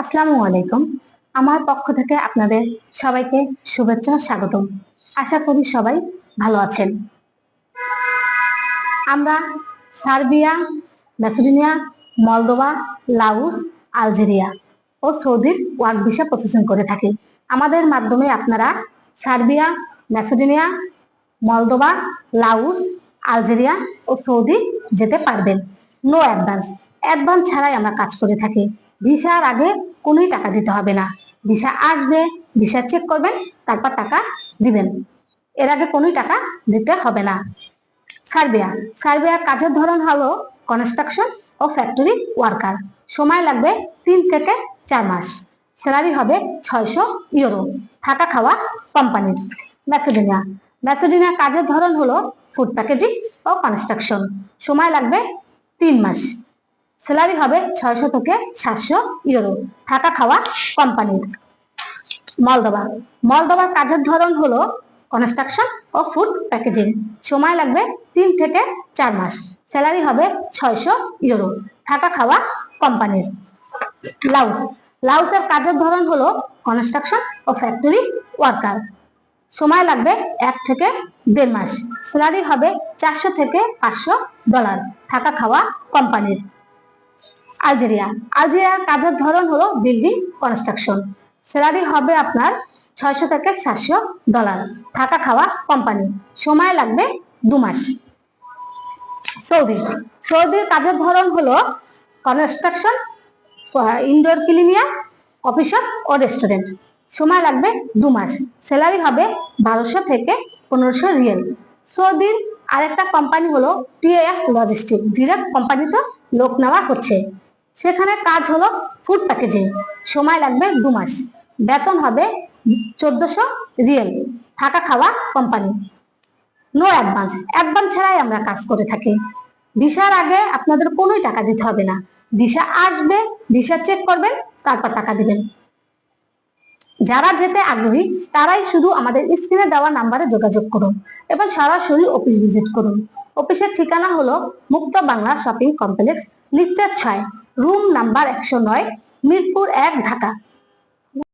আসসালামু আলাইকুম। আমার পক্ষ থেকে আপনাদের সবাইকে শুভেচ্ছা স্বাগতম। আশা করি সবাই ভালো আছেন। আমরা Serbia Macedonia Moldova Laos Algeria ও সৌদির ওয়ার্ক ভিসা প্রসেসিং করে থাকি। আমাদের মাধ্যমে আপনারা Serbia Macedonia Moldova Laos Algeria ও সৌদি যেতে পারবেন। নো অ্যাডভান্স অ্যাডভান্স ছাড়াই আমরা কাজ করে থাকি। ভিসার আগে কোনোই টাকা দিতে হবে না। ভিসা আসবে, ভিসা চেক করবেন, তারপর টাকা দিবেন। এর আগে কোনোই টাকা দিতে হবে না। সার্বিয়া সার্বিয়ার কাজের ধরন হলো কনস্ট্রাকশন ও ফ্যাক্টরি ওয়ার্কার সময় লাগবে তিন থেকে চার মাস। স্যালারি হবে ছয়শো ইউরো থাকা খাওয়া কোম্পানির ম্যাসেডোনিয়া ম্যাসেডোনিয়া কাজের ধরন হলো ফুড প্যাকেজিং ও কনস্ট্রাকশন সময় লাগবে তিন মাস। স্যালারি হবে ছয়শো থেকে সাতশো ইউরো থাকা খাওয়া কোম্পানির মলদোবা। মলদোবার কাজের ধরন হলো কনস্ট্রাকশন ও ফুড প্যাকেজিং সময় লাগবে তিন থেকে চার মাস। স্যালারি হবে ছয়শো ইউরো থাকা খাওয়া কোম্পানির লাউস লাউসের কাজের ধরন হলো কনস্ট্রাকশন ও ফ্যাক্টরি ওয়ার্কার সময় লাগবে এক থেকে দেড় মাস। স্যালারি হবে চারশো থেকে পাঁচশো ডলার থাকা খাওয়া কোম্পানির আলজেরিয়া। আলজেরিয়ার কাজের ধরন হলো বিল্ডিং কনস্ট্রাকশন। স্যালারি হবে আপনার ছয়শো থেকে সাতশো ডলার। থাকা খাওয়া কোম্পানি। সময় লাগবে দু মাস। সৌদি। সৌদির কাজের ধরন হলো কনস্ট্রাকশন ইনডোর ক্লিনিয়া অফিসার ও রেস্টুরেন্ট সময় লাগবে দু মাস। স্যালারি হবে বারোশো থেকে পনেরোশো রিয়েল। সৌদির আরেকটা কোম্পানি হলো টিএফ লজিস্টিক ডিরেক্ট কোম্পানিতে লোক নেওয়া হচ্ছে। সেখানে কাজ হলো ফুড প্যাকেজিং সময় লাগবে দু মাস। বেতন হবে চোদ্দশো রিয়েল। থাকা খাওয়া কোম্পানি নো অ্যাডভান্স অ্যাডভান্স ছাড়াই আমরা কাজ করে থাকি। ভিসার আগে আপনাদের কোনোই টাকা দিতে হবে না। ভিসা আসবে, ভিসা চেক করবেন, তারপর টাকা দিবেন। যারা যেতে আগ্রহী, তারাই শুধু আমাদের স্ক্রিনে দেওয়া নাম্বারে যোগাযোগ করুন। এবং সরাসরি অফিস ভিজিট করুন। অফিসের ঠিকানা হলো মুক্ত বাংলা শপিং কমপ্লেক্স লিফটের ছয়। রুম নাম্বার একশো নয় মিরপুর এক ঢাকা।